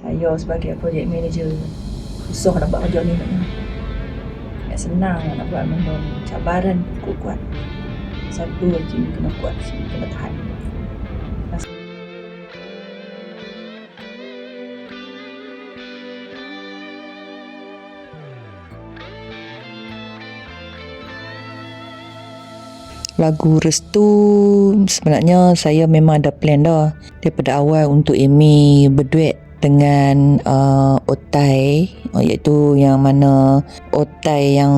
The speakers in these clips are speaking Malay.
Saya sebagai project manager susah nak buat kerja ni maknanya. Tak senang nak buat benda ni. Cabaran kuat-kuat. Satu sini kena kuat, sini kena tahan. Lagu Restu sebenarnya saya memang ada plan dah daripada awal untuk Amy berduet dengan uh, Otai oh, iaitu yang mana Otai yang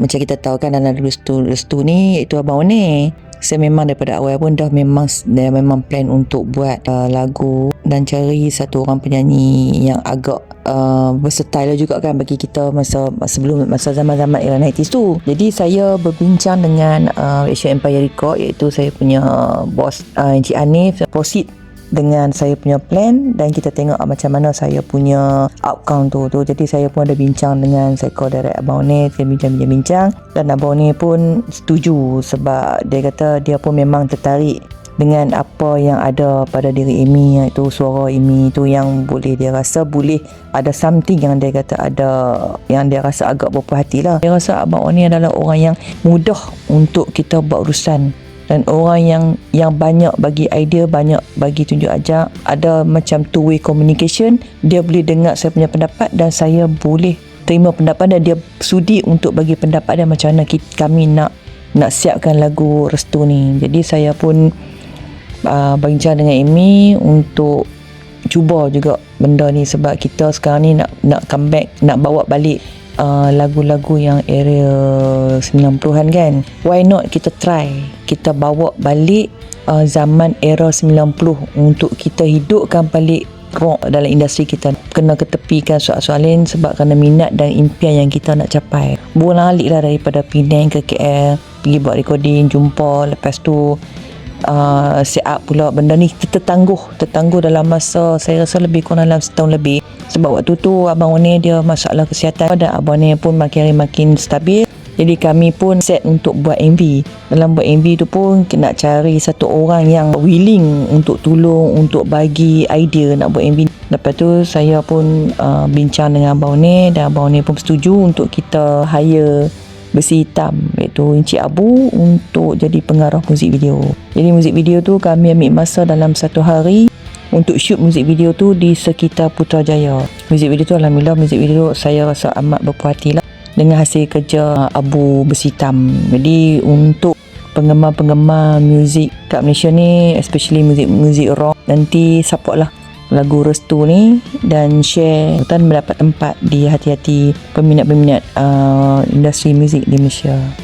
macam kita tahu kan dalam Restu Restu ni iaitu Abang One saya memang daripada awal pun dah memang dah memang plan untuk buat uh, lagu dan cari satu orang penyanyi yang agak uh, versatile juga kan bagi kita masa sebelum masa zaman-zaman era 90s tu. Jadi saya berbincang dengan uh, Asian Empire Record iaitu saya punya bos uh, Encik Anif proceed dengan saya punya plan dan kita tengok macam mana saya punya outcome tu tu. Jadi saya pun ada bincang dengan psycho direct Abang ni saya bincang-bincang dan Abang ni pun setuju sebab dia kata dia pun memang tertarik dengan apa yang ada pada diri Amy iaitu suara Amy tu yang boleh dia rasa boleh ada something yang dia kata ada yang dia rasa agak berpuas hati lah. Dia rasa Abang ni adalah orang yang mudah untuk kita buat urusan dan orang yang yang banyak bagi idea banyak bagi tunjuk ajak ada macam two way communication dia boleh dengar saya punya pendapat dan saya boleh terima pendapat dan dia sudi untuk bagi pendapat dia macam mana kita, kami nak nak siapkan lagu restu ni. Jadi saya pun uh, bincang dengan Amy untuk cuba juga benda ni sebab kita sekarang ni nak nak comeback nak bawa balik uh, lagu-lagu yang era 90-an kan? Why not kita try? Kita bawa balik uh, zaman era 90 untuk kita hidupkan balik rock dalam industri kita. Kena ketepikan soal-soal lain sebab kerana minat dan impian yang kita nak capai. Bulan lah daripada Penang ke KL pergi buat recording jumpa. Lepas tu uh, set up pula. Benda ni tertangguh tertangguh dalam masa saya rasa lebih kurang dalam setahun lebih. Sebab waktu tu abang ni dia masalah kesihatan. Dan abang ni pun makin hari makin stabil. Jadi kami pun set untuk buat MV. Dalam buat MV tu pun nak cari satu orang yang willing untuk tolong, untuk bagi idea nak buat MV. Lepas tu saya pun uh, bincang dengan Abang Ni dan Abang Ni pun setuju untuk kita hire besi hitam iaitu Encik Abu untuk jadi pengarah muzik video. Jadi muzik video tu kami ambil masa dalam satu hari untuk shoot muzik video tu di sekitar Putrajaya. Muzik video tu Alhamdulillah muzik video tu saya rasa amat berpuas hati lah dengan hasil kerja Abu Bersitam. Jadi untuk penggemar-penggemar muzik kat Malaysia ni especially muzik-muzik rock nanti support lah lagu Restu ni dan share dan mendapat tempat di hati-hati peminat-peminat uh, industri muzik di Malaysia.